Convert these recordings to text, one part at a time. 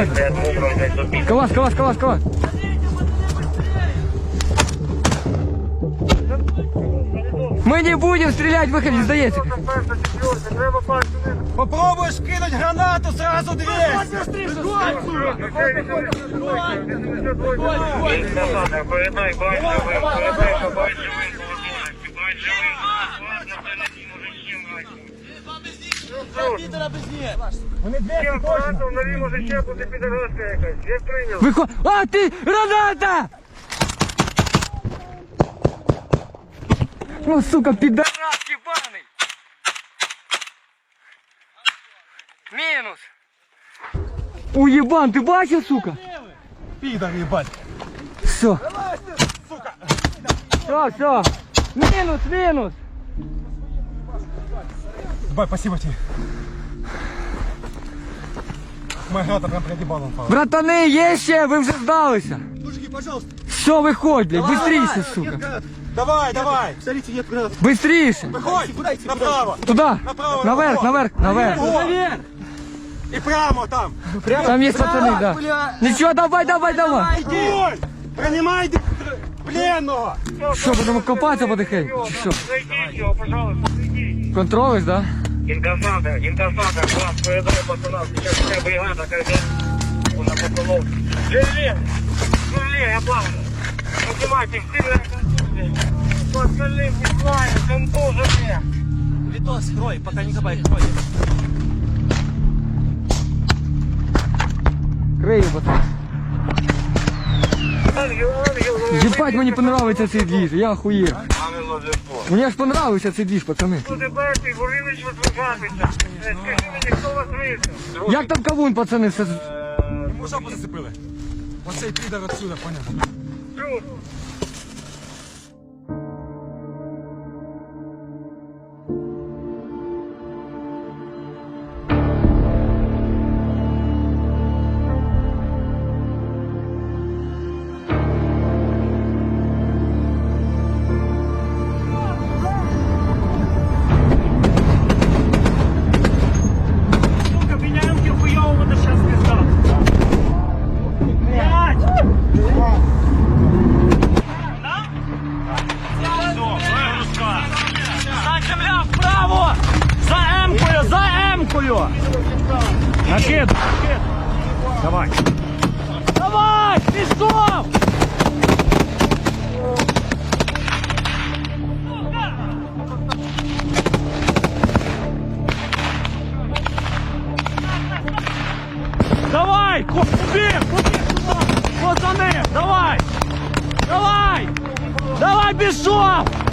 Выходь. Калаш, калаш, калаш, калаш. Мы не будем стрелять, выходи, сдается. Попробуешь кинуть гранату, сразу две. Вони дві точно. Нові мужичі, буде підорожка якась. Як прийняв? Выходи. А ты, граната! Ну, сука, пидорас ебаный. Минус. Уебан, ты бачил, сука? Підар, їбать. Все. Все, все. Минус, минус. Бай, спасибо тебе. Моя граната прям перед ебалом пала. Братаны, есть ще, ви вже здалися. Мужики, пожалуйста. Все, виходь, блядь, быстріше, сука. Давай, давай. Смотрите, нет гранат. Быстріше. Виходь, направо. Туда. Направо, Наверх, направо. наверх, наверх. Наверх. І прямо там. Там есть пацаны, да. Ничего, давай, давай, давай. Ой, принимай д- пленного. Що, будемо копатися потихеньку? Чи що? Зайдіть його, пожалуйста, зайдіть. Контролиш, да? Інкасатор, інкасатор, клас, передай пацанам, сейчас вся бригада, когда на постановку. Жили, жили, я плаваю. Поднимайте, все на контузии. Пацаны, не знаю, контуженные. Витос, крой, пока не копай, крой. Крию, пацан. Ангел, ангел, Єбать, мені понравиться цей двіж, я охуєв. Мені ж понравився цей двіж, пацани. Туди бачите, Буревич розважатися. Скажи мені, хто вас вийшов? Як там кавун, пацани, все... з- Йому жопу зацепили. Оцей підар отсюда, понятно. Трус. За М-кою! Накид! Давай! Давай! Пішов! Давай! Куди сюди? Пацани! Давай! Давай! Давай, пішов!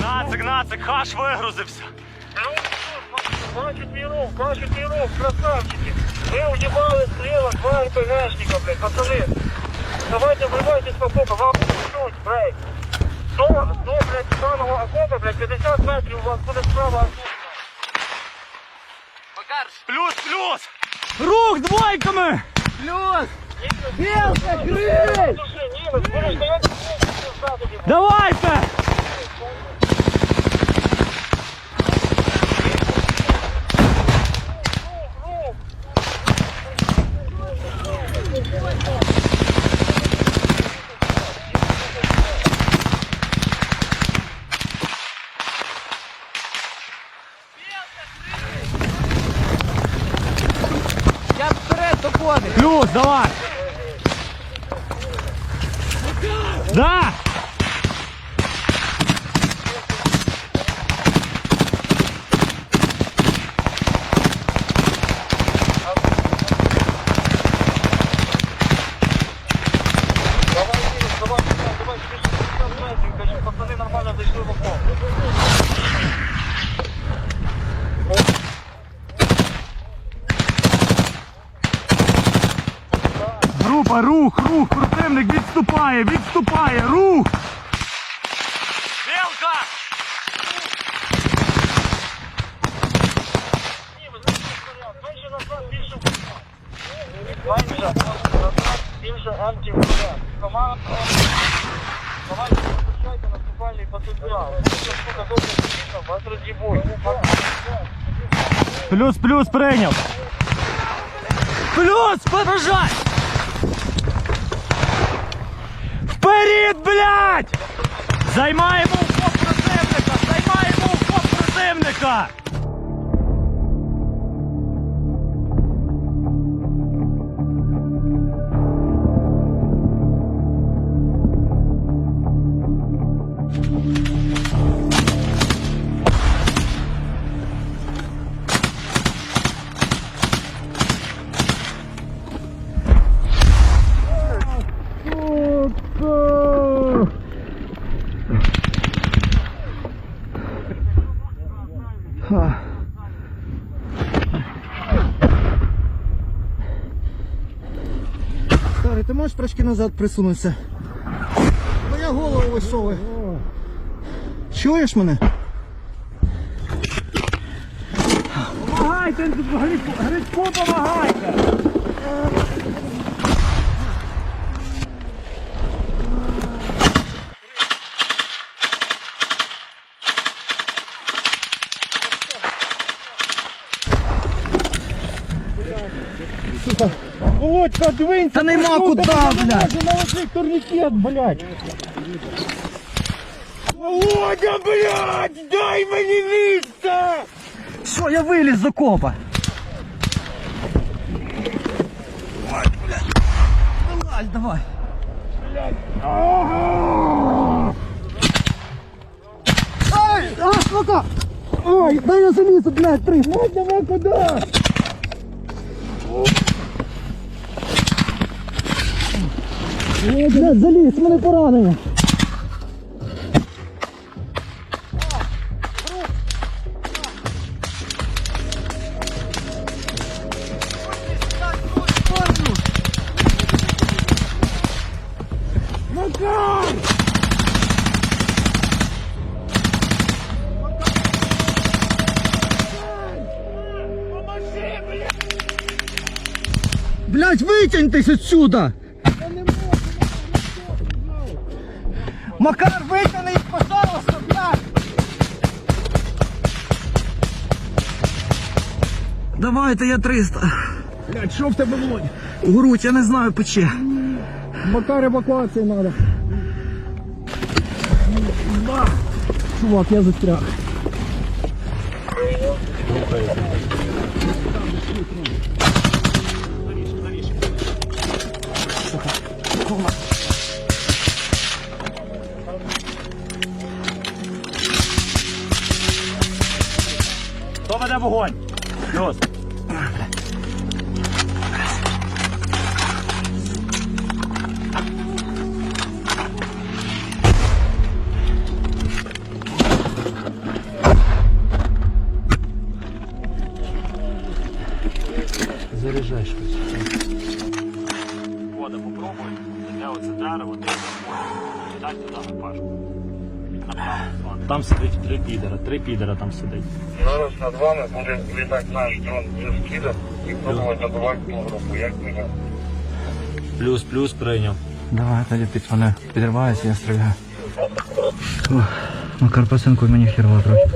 Нацик, нацик, хаш вигрузився. Твій рух, бачу твій рух, красавчики. Ви уїбали слева два РПГшника, блядь, пацани. Давайте вривайтесь по окопу, вам чуть, брейк. До, до, блядь, самого окопа, блядь, 50 метрів у вас буде справа окопа. Плюс, плюс! Рух двойками! Плюс! Белка, крыль! Слушай, Да! Давай, давай, давай, давай, пацаны нормально зайшли в окоп. рух, рух, противник відступає, відступає, рух! Білка! Менше назад, більше Менше назад, більше антиваріант. Команда. Давайте запускайте наступальний потенціал. Якщо штука добре закінчена, вас роз'їбуть. Плюс, плюс, прийняв. Плюс, подражай! Вперед, блядь! Займаємо укоп противника! Займаємо укоп противника! Старий, ти можеш трошки назад присунутися? Моя голову висовує. Чуєш мене? Помагайте, Грицьку помагайте! Володька, двинься! Та нема куди, блядь. Наложи турнікет, блядь! Володя, блядь! Дай мені місце! Що, я виліз з окопа. Вилазь, давай. Ай, а, сука! Ой, дай я залізу, блядь, три. Блядь, давай куди? Блядь, заліз, мене поранення. Блять, витягньтесь отсюда! Макар, витягни їх, пожалуйста, блядь! Давайте я 300. Блядь, що в тебе Володя? Грудь, я не знаю, пече. Макар евакуації треба. Чувак, я застряг. Хто веде вогонь? Плюс. Заряджай щось. Вода, попробуй. Де оце дерево, де Дай туди на пашку. Там сидить три підера, три підера там сидить. Зараз над вами буде літак наш дрон з кідом і пробувати надавати ту групу, як мене. Плюс, плюс прийняв. Давай, тоді під підриваюся, я стріляю. Макар Пасенко мені хірва трохи.